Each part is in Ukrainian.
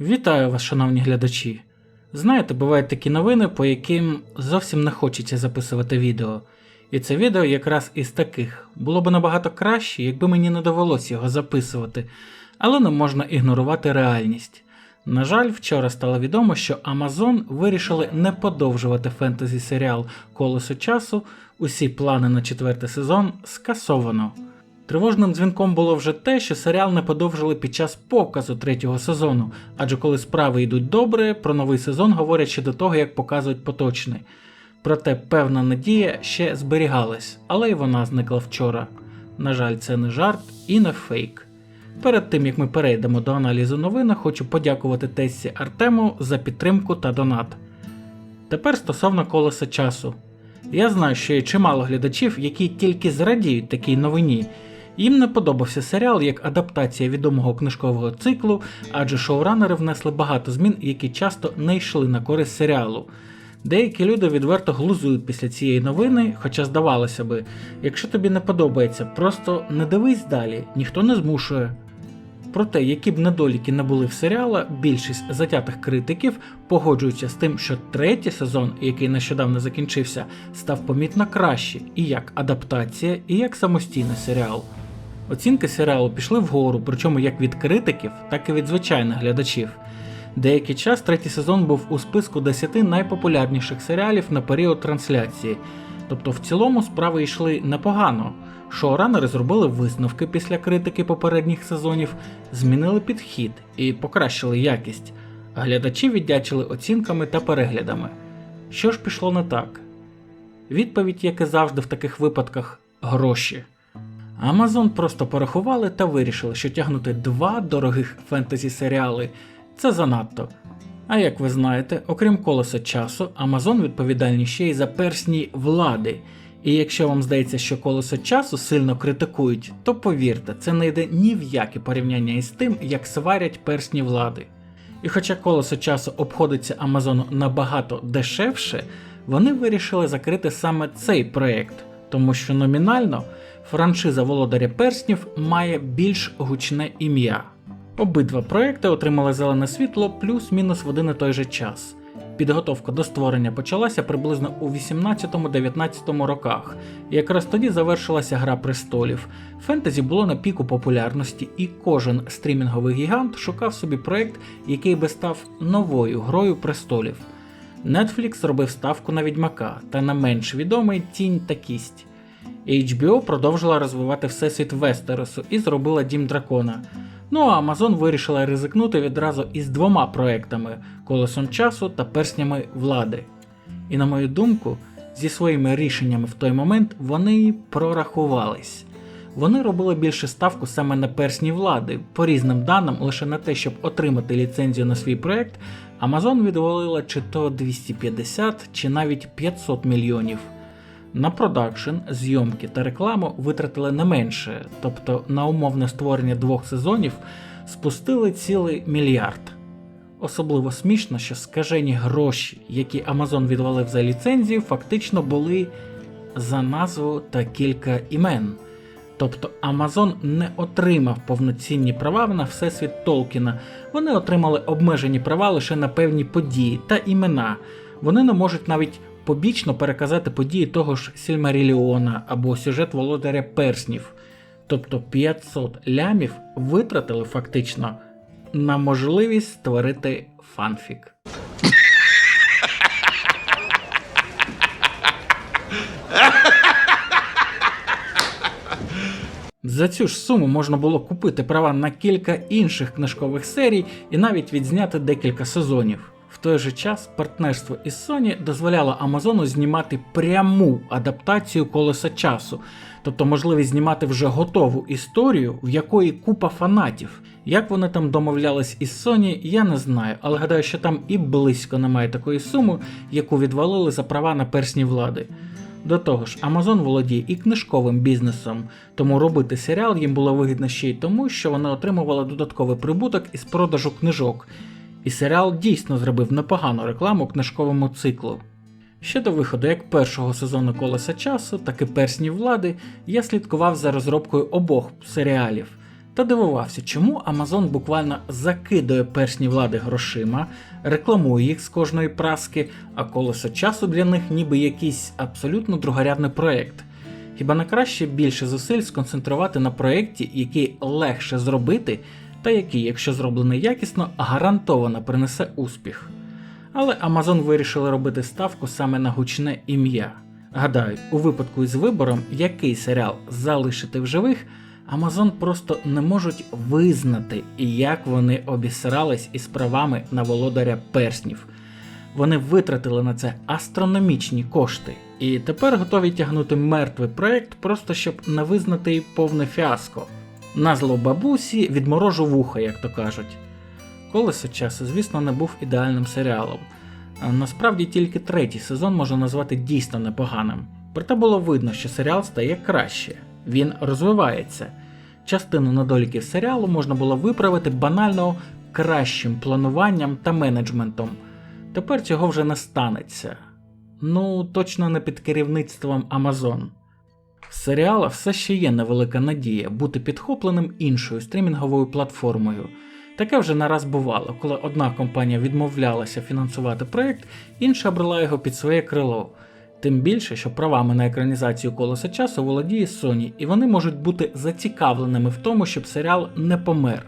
Вітаю вас, шановні глядачі. Знаєте, бувають такі новини, по яким зовсім не хочеться записувати відео. І це відео якраз із таких. Було б набагато краще, якби мені не довелося його записувати, але не можна ігнорувати реальність. На жаль, вчора стало відомо, що Amazon вирішили не подовжувати фентезі серіал Колесо часу. Усі плани на четвертий сезон скасовано. Тривожним дзвінком було вже те, що серіал не подовжили під час показу третього сезону, адже коли справи йдуть добре, про новий сезон говорять ще до того, як показують поточний. Проте певна надія ще зберігалась, але й вона зникла вчора. На жаль, це не жарт і не фейк. Перед тим як ми перейдемо до аналізу новин, хочу подякувати Тессі Артему за підтримку та донат. Тепер стосовно колеса часу. Я знаю, що є чимало глядачів, які тільки зрадіють такій новині. Їм не подобався серіал як адаптація відомого книжкового циклу, адже шоуранери внесли багато змін, які часто не йшли на користь серіалу. Деякі люди відверто глузують після цієї новини, хоча здавалося би, якщо тобі не подобається, просто не дивись далі, ніхто не змушує. Проте, які б недоліки не були в серіала, більшість затятих критиків погоджуються з тим, що третій сезон, який нещодавно закінчився, став помітно краще і як адаптація, і як самостійний серіал. Оцінки серіалу пішли вгору, причому як від критиків, так і від звичайних глядачів. Деякий час третій сезон був у списку 10 найпопулярніших серіалів на період трансляції. Тобто в цілому справи йшли непогано. Шоуранери зробили висновки після критики попередніх сезонів, змінили підхід і покращили якість. а Глядачі віддячили оцінками та переглядами. Що ж пішло не так? Відповідь, як і завжди в таких випадках, гроші. Amazon просто порахували та вирішили, що тягнути два дорогих фентезі серіали це занадто. А як ви знаєте, окрім колеса часу, Amazon відповідальні ще й за персні влади. І якщо вам здається, що колесо часу сильно критикують, то повірте, це не йде ні в яке порівняння із тим, як сварять персні влади. І хоча колесо часу обходиться Амазону набагато дешевше, вони вирішили закрити саме цей проєкт, тому що номінально франшиза Володаря Перснів має більш гучне ім'я. Обидва проекти отримали зелене світло плюс-мінус в один і той же час. Підготовка до створення почалася приблизно у 18-19 роках, і якраз тоді завершилася Гра престолів. Фентезі було на піку популярності, і кожен стрімінговий гігант шукав собі проект, який би став новою грою престолів. Netflix зробив ставку на відьмака та на менш відомий тінь та кість. HBO продовжила розвивати всесвіт Вестеросу і зробила Дім Дракона. Ну а Amazon вирішила ризикнути відразу із двома проектами колесом часу та перснями влади. І на мою думку, зі своїми рішеннями в той момент вони прорахувались. Вони робили більше ставку саме на персні влади, по різним даним, лише на те, щоб отримати ліцензію на свій проект, Amazon відвалила чи то 250, чи навіть 500 мільйонів. На продакшн, зйомки та рекламу витратили не менше, тобто на умовне створення двох сезонів спустили цілий мільярд. Особливо смішно, що скажені гроші, які Amazon відвалив за ліцензію, фактично були за назву та кілька імен. Тобто Amazon не отримав повноцінні права на всесвіт Толкіна, вони отримали обмежені права лише на певні події та імена. Вони не можуть навіть побічно переказати події того ж Сільмаріліона або сюжет Володаря Перснів. Тобто 500 лямів витратили фактично на можливість створити фанфік. За цю ж суму можна було купити права на кілька інших книжкових серій і навіть відзняти декілька сезонів. Той же час партнерство із Sony дозволяло Амазону знімати пряму адаптацію колеса часу, тобто можливість знімати вже готову історію, в якої купа фанатів. Як вони там домовлялись із Sony, я не знаю, але гадаю, що там і близько немає такої суми, яку відвалили за права на персні влади. До того ж, Amazon володіє і книжковим бізнесом, тому робити серіал їм було вигідно ще й тому, що вони отримували додатковий прибуток із продажу книжок. І серіал дійсно зробив непогану рекламу книжковому циклу. Ще до виходу як першого сезону колеса часу, так і персні влади я слідкував за розробкою обох серіалів. та дивувався, чому Amazon буквально закидує персні влади грошима, рекламує їх з кожної праски, а колесо часу для них ніби якийсь абсолютно другорядний проєкт. Хіба не краще більше зусиль сконцентрувати на проєкті, який легше зробити, та який, якщо зроблений якісно, гарантовано принесе успіх. Але Amazon вирішили робити ставку саме на гучне ім'я. Гадаю, у випадку із вибором, який серіал залишити в живих, Amazon просто не можуть визнати, як вони обісрались із правами на володаря перснів. Вони витратили на це астрономічні кошти, і тепер готові тягнути мертвий проект, просто щоб не визнати повне фіаско. На зло бабусі відморожу вуха, як то кажуть. Колесо часу, звісно, не був ідеальним серіалом. Насправді тільки третій сезон можна назвати дійсно непоганим. Проте було видно, що серіал стає краще, він розвивається. Частину недоліків серіалу можна було виправити банально кращим плануванням та менеджментом. Тепер цього вже не станеться. Ну, точно не під керівництвом Amazon. Серіала все ще є невелика надія бути підхопленим іншою стрімінговою платформою. Таке вже не раз бувало, коли одна компанія відмовлялася фінансувати проєкт, інша брала його під своє крило. Тим більше, що правами на екранізацію колеса часу володіє Sony, і вони можуть бути зацікавленими в тому, щоб серіал не помер.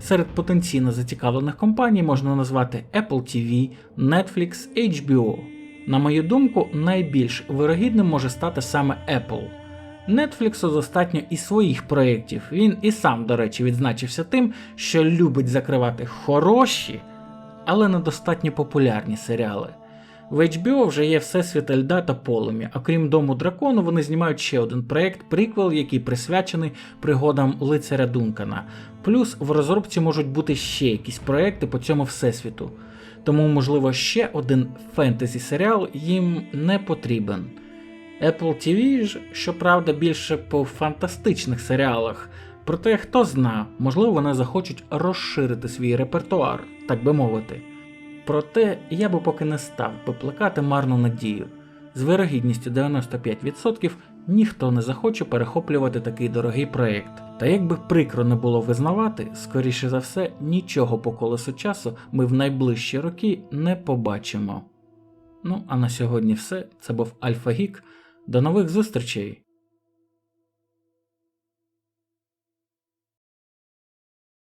Серед потенційно зацікавлених компаній можна назвати Apple TV, Netflix, HBO. На мою думку, найбільш вирогідним може стати саме Apple. Netflix достатньо і своїх проєктів. Він і сам, до речі, відзначився тим, що любить закривати хороші, але недостатньо популярні серіали. В HBO вже є Всесвіт Ельда та Полум'я. Окрім Дому дракону, вони знімають ще один проєкт, приквел, який присвячений пригодам лицаря Дункана. Плюс в розробці можуть бути ще якісь проекти по цьому всесвіту. Тому, можливо, ще один фентезі серіал їм не потрібен. Apple TV ж, щоправда, більше по фантастичних серіалах. Проте хто зна, можливо, вони захочуть розширити свій репертуар, так би мовити. Проте я би поки не став би плекати марну надію. З вирогідністю 95% ніхто не захоче перехоплювати такий дорогий проєкт. Та як би прикро не було визнавати, скоріше за все, нічого по колесу часу ми в найближчі роки не побачимо. Ну а на сьогодні все. Це був Альфа Гік. До нових зустрічей!